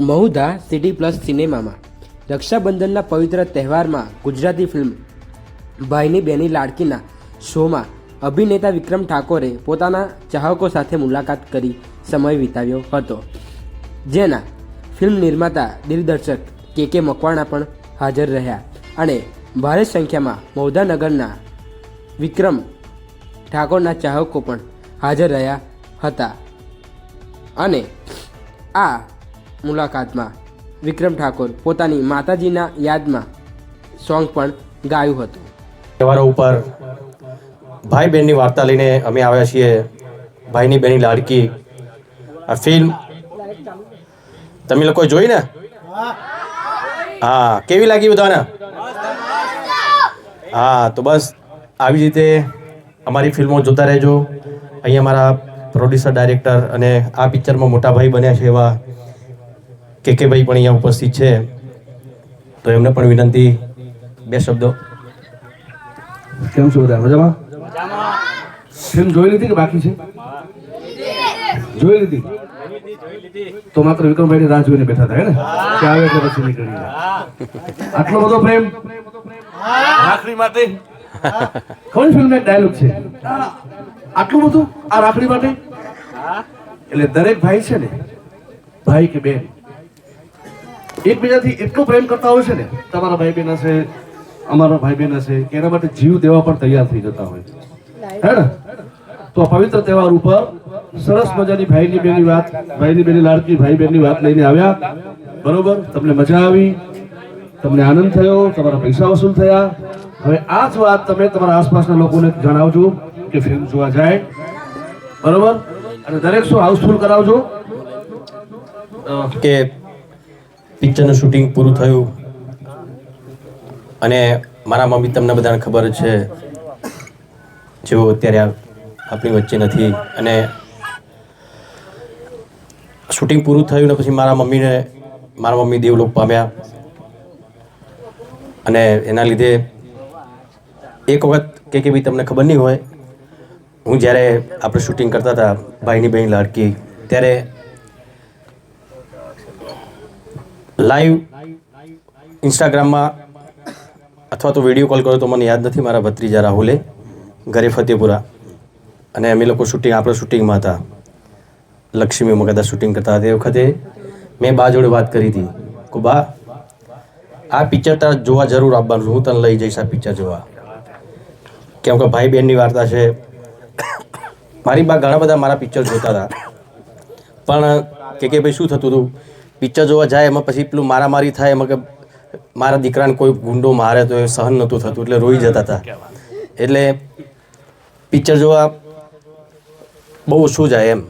Mahudha city plus સિનેમામાં. રક્ષાબંધનના પવિત્ર તહેવારમાં ગુજરાતી ફિલ્મ ભાઈની બેની લાડકીના શોમાં અભિનેતા વિક્રમ ઠાકોરે પોતાના ચાહકો સાથે મુલાકાત કરી સમય વિતાવ્યો હતો. જેના ફિલ્મ નિર્માતા દિગ્દર્શક કે કે મકવાણા પણ હાજર રહ્યા અને ભારે સંખ્યામાં મૌધાનગરના વિક્રમ ઠાકોરના ચાહકો પણ હાજર રહ્યા હતા. અને આ મુલાકાતમાં. વિક્રમ ઠાકોર પોતાની માતાજીના યાદમાં સોંગ પણ ગાયું હતું. તહેવારો ઉપર ભાઈ બહેનની વાર્તા લઈને અમે આવ્યા છીએ. ભાઈની બહેની લાડકી. આ ફિલ્મ તમે લોકો જોઈ ને? હા, કેવી લાગી બધાને? હા, તો બસ આવી રીતે અમારી ફિલ્મો જોતા રહેજો. અહીંયા અમારા પ્રોડ્યુસર ડાયરેક્ટર અને આ પિક્ચરમાં મોટા ભાઈ બન્યા છે એવા કે કે ભાઈ પણ અહીંયા ઉપસ્થિત છે. તો એમને પણ વિનંતી બે શબ્દો. કેમ છો બધા? મજામાં? ફિલ્મ જોઈ લીધી કે બાકી છે? જોઈ લીધી? તો માત્ર વિક્રમભાઈ રાહ જોઈને બેઠા હતા ને? કે આવે એટલે પછી નીકળી જાય આટલો બધો પ્રેમ? રાખડી માટે? કોણ ફિલ્મ એક ડાયલોગ છે? આટલું બધું? આ રાખડી માટે? એટલે દરેક ભાઈ છે ને ભાઈ કે બેન એકબીજાથી એટલો પ્રેમ કરતા હોય છે ને તમારા ભાઈ બહેન હશે અમારા ભાઈ બહેન હશે કે એના માટે જીવ દેવા પણ તૈયાર થઈ જતા હોય. હે ને તો આ પવિત્ર તહેવાર ઉપર સરસ મજાની ભાઈની બેનની વાત ભાઈની બેની લાડકી ભાઈ બહેનની વાત લઈને આવ્યા. બરોબર? તમને મજા આવી તમને આનંદ થયો તમારા પૈસા વસૂલ થયા. હવે આ જ વાત તમે તમારા આસપાસના લોકોને જણાવજો કે ફિલ્મ જોવા જાય. બરોબર? અને દરેક શો હાઉસફુલ કરાવજો. કે પિક્ચરનું શૂટિંગ પૂરું થયું. અને મારા મમ્મી તમને બધાને ખબર છે, જેઓ અત્યારે આપણી વચ્ચે નથી. અને શૂટિંગ પૂરું થયું ને પછી મારા મમ્મીને, મારા મમ્મી દેવલોક પામ્યા. અને એના લીધે એક વખત કે કે ભાઈ તમને ખબર નહીં હોય, હું જ્યારે આપણે શૂટિંગ કરતા હતા, ભાઈની બહેન લાડકી, ત્યારે લાઈવ ઇન્સ્ટાગ્રામમાં અથવા તો વીડિયો કોલ કર્યો તો મને યાદ નથી મારા ભત્રીજા રાહુલે, ઘરે ફતેપુરા. અને અમે લોકો શૂટિંગ આપણે શૂટિંગમાં હતા. લક્ષ્મીમાં કદાચ શૂટિંગ કરતા હતા. તે વખતે મેં બા જોડે વાત કરી હતી. કે બા, આ પિક્ચર તાર જોવા જરૂર આવવાનું હું તને લઈ જઈશ આ પિક્ચર જોવા. કેમ કે ભાઈ બહેનની વાર્તા છે. મારી બા ઘણા બધા મારા પિક્ચર જોતા હતા. પણ કે કે ભાઈ શું થતું હતું? પિક્ચર જોવા જાય એમાં પછી પેલું મારામારી થાય એમાં કે મારા દીકરાને કોઈ ગુંડો મારે તો એ સહન નહોતું થતું એટલે રોઈ જતા હતા. એટલે પિક્ચર જોવા બહુ ઓછું જાય એમ.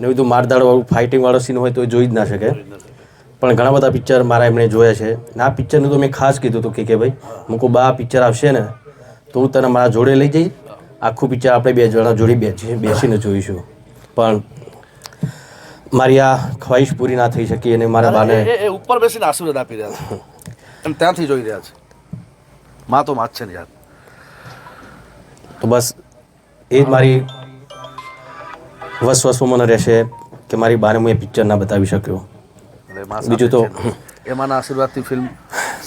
ને બધું મારધાડવાળું ફાઇટિંગવાળો સીન હોય તો એ જોઈ જ ના શકે. પણ ઘણા બધા પિક્ચર મારા એમણે જોયા છે. ને આ પિક્ચરનું તો મેં ખાસ કીધું હતું કે કે ભાઈ મૂકો બા આ પિક્ચર આવશે ને તો હું તને મારા જોડે લઈ જઈશ. આખું પિક્ચર આપણે બે જણા જોડે બેસી બેસીને જોઈશું. પણ મારી આ ખ્વાહિશ પૂરી ના થઈ શકી અને મારા બાને એ ઉપર બેસીને આશીર્વાદ આપી રહ્યા છે. અને ત્યાંથી જોઈ રહ્યા છે. માં તો માં જ છે ને યાર. તો બસ એ જ મારી વસવસો મને રહેશે કે મારી બાને હું એ પિક્ચર ના બતાવી શક્યો. બીજું તો-. એમાંના આશીર્વાદથી ફિલ્મ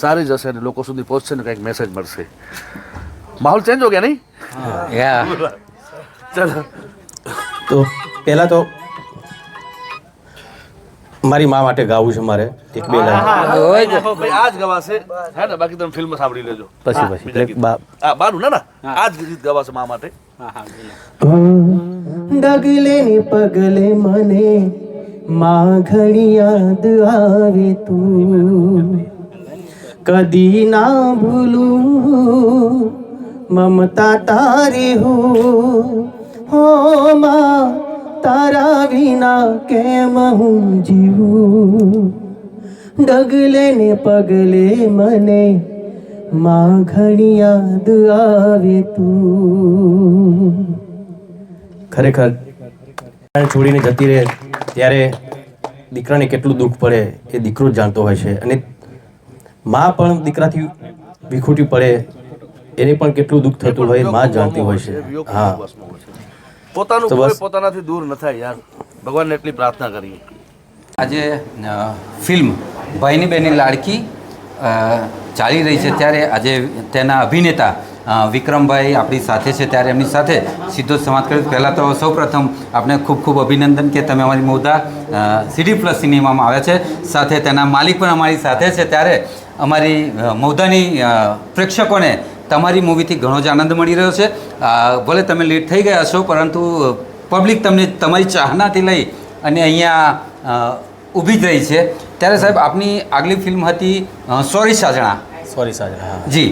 સારી જશે અને લોકો સુધી પહોંચશે ને કંઈક મેસેજ મળશે. માહોલ ચેન્જ હો ગયા નહીં? ચલો. તો પહેલાં તો મારી મા માટે ગાવું છે મારે. એક બે લાઈન. આ જ ગવાશે. હે ને બાકી તમે ફિલ્મ સાંભળી લેજો. પછી પછી. બા આ બાનું ના ના. આ જ ગીત ગવાશે મા માટે. ડગલે ને પગલે મને માં ઘણી યાદ આવે તું. કદી ના ભૂલું મમતા તારી હું. હો માં તારા વિના કેમ હું જીવું? ડગલે ને પગલે મને માં ઘણી યાદ આવે તું. ખરેખર છોડીને જતી રહે, ત્યારે દીકરાને કેટલું દુઃખ પડે એ દીકરો જ જાણતો હોય છે. અને મા પણ દીકરાથી વિખૂટી પડે, એને પણ કેટલું દુઃખ થતું હોય મા જાણતી હોય છે. હા. પોતાનું કોઈ પોતાનાથી દૂર ન થાય યાર. ભગવાનને એટલી પ્રાર્થના કરીએ. આજે ફિલ્મ ભાઈની બેની લાડકી ચાલી રહી છે ત્યારે આજે તેના અભિનેતા વિક્રમભાઈ આપણી સાથે છે ત્યારે એમની સાથે સીધો સંવાદ કર્યો પહેલાં તો સૌપ્રથમ આપને ખૂબ ખૂબ અભિનંદન કે તમે અમારી મુદ્દા સીડી પ્લસ સિનેમામાં આવ્યા છે. સાથે તેના માલિક પણ અમારી સાથે છે ત્યારે અમારી મૌદાની પ્રેક્ષકોને તમારી મૂવીથી ઘણો જ આનંદ મળી રહ્યો છે. ભલે તમે લેટ થઈ ગયા છો પરંતુ પબ્લિક તમને તમારી ચાહનાથી લઈ અને અહીંયા ઊભી જ રહી છે. ત્યારે સાહેબ આપની આગલી ફિલ્મ હતી સોરી સાજણા સોરી સાજણા જી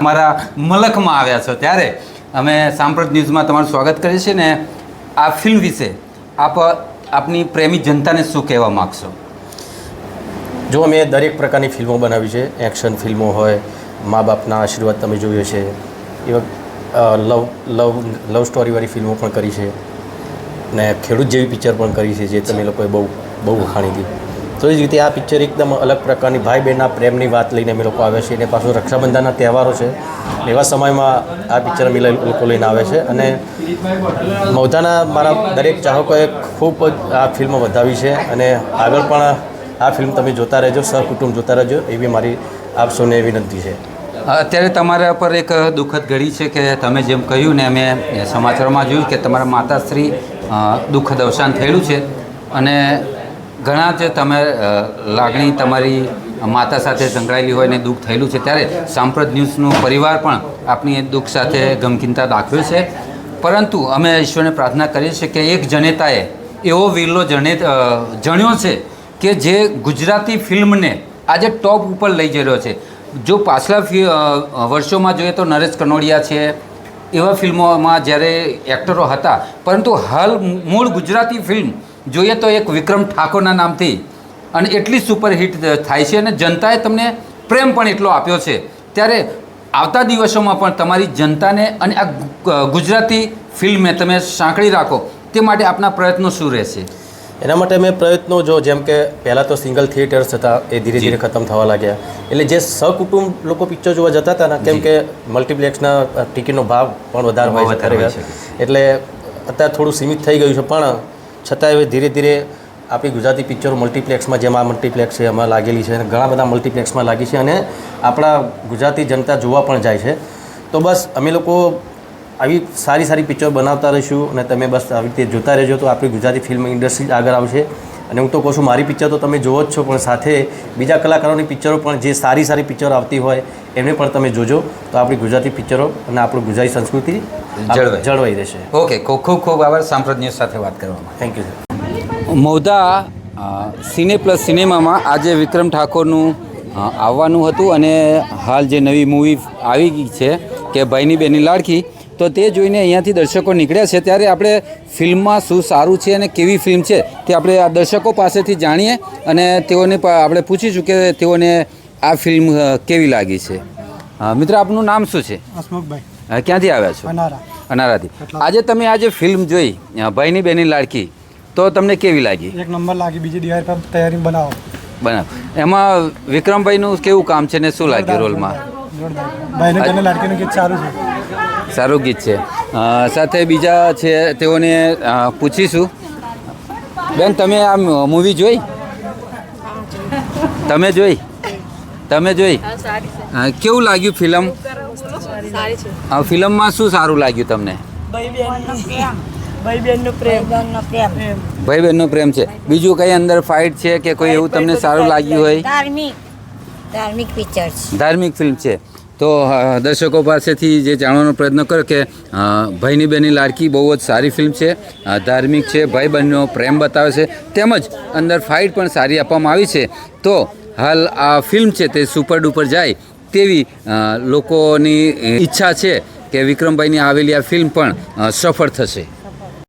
તમારા મલકમાં આવ્યા છો ત્યારે. અમે સાંપ્રત ન્યૂઝમાં તમારું સ્વાગત કરીએ છીએ ને આ ફિલ્મ વિશે આપ આપની પ્રેમી જનતાને શું કહેવા માગશો? જો અમે દરેક પ્રકારની ફિલ્મો બનાવી છે એક્શન ફિલ્મો હોય મા બાપના આશીર્વાદ તમે જોયો છે. એવા લવ લવ લવ સ્ટોરીવાળી ફિલ્મો પણ કરી છે. ને ખેડૂત જેવી પિક્ચર પણ કરી છે જે તમે લોકોએ બહુ બહુ વખાણી હતી. તો એ જ રીતે આ પિક્ચર એકદમ અલગ પ્રકારની ભાઈ બહેનના પ્રેમની વાત લઈને અમે લોકો આવે છે અને પાછું રક્ષાબંધનના તહેવારો છે. એવા સમયમાં આ પિક્ચર અમે લોકો લઈને આવે છે. અને મૌધાના મારા દરેક ચાહકોએ ખૂબ જ આ ફિલ્મ વધાવી છે. અને આગળ પણ આ ફિલ્મ તમે જોતા રહેજો, સહકુટુંબ જોતા રહેજો, એવી મારી આપ સૌને વિનંતી છે. અત્યારે તમારા પર એક દુઃખદ ઘડી છે કે તમે જેમ કહ્યું ને અમે સમાચારમાં જોયું કે તમારા માતાશ્રી દુઃખદ અવસાન થયેલું છે. અને ઘણા જ તમે લાગણી તમારી માતા સાથે સંકળાયેલી હોય ને દુઃખ થયેલું છે. ત્યારે સાંપ્રત ન્યૂઝનો પરિવાર પણ આપની દુઃખ સાથે ગમકીનતા દાખવ્યો છે. પરંતુ અમે ઈશ્વરને પ્રાર્થના કરીએ છીએ કે એક જનેતાએ એવો વીરલો જણે જણ્યો છે કે જે ગુજરાતી ફિલ્મને આજે ટોપ ઉપર લઈ જઈ રહ્યો છે. જો પાછલા વર્ષોમાં જોઈએ તો નરેશ કનોડિયા છે, એવા ફિલ્મોમાં જ્યારે એક્ટરો હતા. પરંતુ હાલ મૂળ ગુજરાતી ફિલ્મ જોઈએ તો એક વિક્રમ ઠાકોરના નામથી અને એટલી સુપરહિટ થાય છે અને જનતાએ તમને પ્રેમ પણ એટલો આપ્યો છે. ત્યારે આવતા દિવસોમાં પણ તમારી જનતાને અને આ ગુજરાતી ફિલ્મને તમે સાંકળી રાખો, તે માટે આપના પ્રયત્નો શું રહેશે? એના માટે મેં પ્રયત્નો જો જેમ કે પહેલાં તો સિંગલ થિયેટર્સ હતા એ ધીરે ધીરે ખતમ થવા લાગ્યા. એટલે જે સહકુટુંબ લોકો પિક્ચર જોવા જતા હતા ને કેમ કે મલ્ટીપ્લેક્સના ટિકિટનો ભાવ પણ વધારે હોય છે એટલે અત્યારે થોડું સીમિત થઈ ગયું છે પણ છતાં હવે ધીરે ધીરે આપણી ગુજરાતી પિક્ચરો મલ્ટીપ્લેક્સમાં જેમ આ મલ્ટીપ્લેક્સ છે એમાં લાગેલી છે અને ઘણા બધા મલ્ટીપ્લેક્સમાં લાગી છે અને આપણા ગુજરાતી જનતા જોવા પણ જાય છે. તો બસ અમે લોકો આવી સારી સારી પિક્ચર બનાવતા રહીશું અને તમે બસ આવી રીતે જોતા રહેજો તો આપણી ગુજરાતી ફિલ્મ ઇન્ડસ્ટ્રી જ આગળ આવશે. અને હું તો કહું છું મારી પિક્ચર તો તમે જોવો જ છો પણ સાથે બીજા કલાકારોની પિક્ચરો પણ જે સારી સારી પિક્ચર આવતી હોય એમને પણ તમે જોજો તો આપણી ગુજરાતી પિક્ચરો અને આપણું ગુજરાતી સંસ્કૃતિ. જળવાઈ. રહેશે. ઓકે ખૂબ ખૂબ ખૂબ આભાર. સાંપ્રત ન્યૂઝ સાથે વાત કરવામાં. થેન્ક યુ મૌદા સિને પ્લસ સિનેમામાં આજે વિક્રમ ઠાકોરનું આવવાનું હતું અને હાલ જે નવી મૂવી આવી ગઈ છે કે ભાઈની બેની લાડકી તો તે જોઈને અહીંયાથી દર્શકો નીકળ્યા છે. ત્યારે આપણે ફિલ્મમાં શું સારું છે અને કેવી ફિલ્મ છે તે આપણે આ દર્શકો પાસેથી જાણીએ અને તેઓને આપણે પૂછીશું કે તેઓને આ ફિલ્મ કેવી લાગી છે. મિત્ર આપનું નામ શું છે? હસમુખભાઈ. ક્યાંથી આવ્યા છો? અનારા. અનારાથી. આજે તમે આજે ફિલ્મ જોઈ ભાઈની બેની લાડકી તો તમને કેવી લાગી? એક નંબર લાગી બીજી દિવાળી પર તૈયારી બનાવો. બરાબર એમાં વિક્રમભાઈનું કેવું કામ છે ને શું લાગ્યું રોલમાં? ભાઈને તેને લાડકીનું ગીત સારું છે? સારું ગીત છે. સાથે બીજા છે તેઓને પૂછીશું. બેન તમે આ મૂવી જોઈ? તમે જોઈ? તમે જોઈ? કેવું લાગ્યું ફિલ્મ સારી આ ફિલ્મમાં શું સારું લાગ્યું તમને? ભાઈ બહેનનો પ્રેમ. પ્રેમ ભાઈ બહેનનો પ્રેમ છે. બીજું કઈ અંદર ફાઇટ છે કે કોઈ એવું તમને સારું લાગ્યું હોય? ધાર્મિક ધાર્મિક છે ધાર્મિક ફિલ્મ છે. તો દર્શકો પાસેથી જે જાણવાનો પ્રયત્ન કરો કે ભાઈની બેની લાડકી બહુ જ સારી ફિલ્મ છે ધાર્મિક છે ભાઈ બહેનનો પ્રેમ બતાવે છે, તેમજ અંદર ફાઇટ પણ સારી આપવામાં આવી છે. તો, હાલ આ ફિલ્મ છે તે સુપર ડુપર જાય તેવી લોકોની ઈચ્છા છે કે વિક્રમભાઈની આવેલી આ ફિલ્મ પણ સફળ થશે.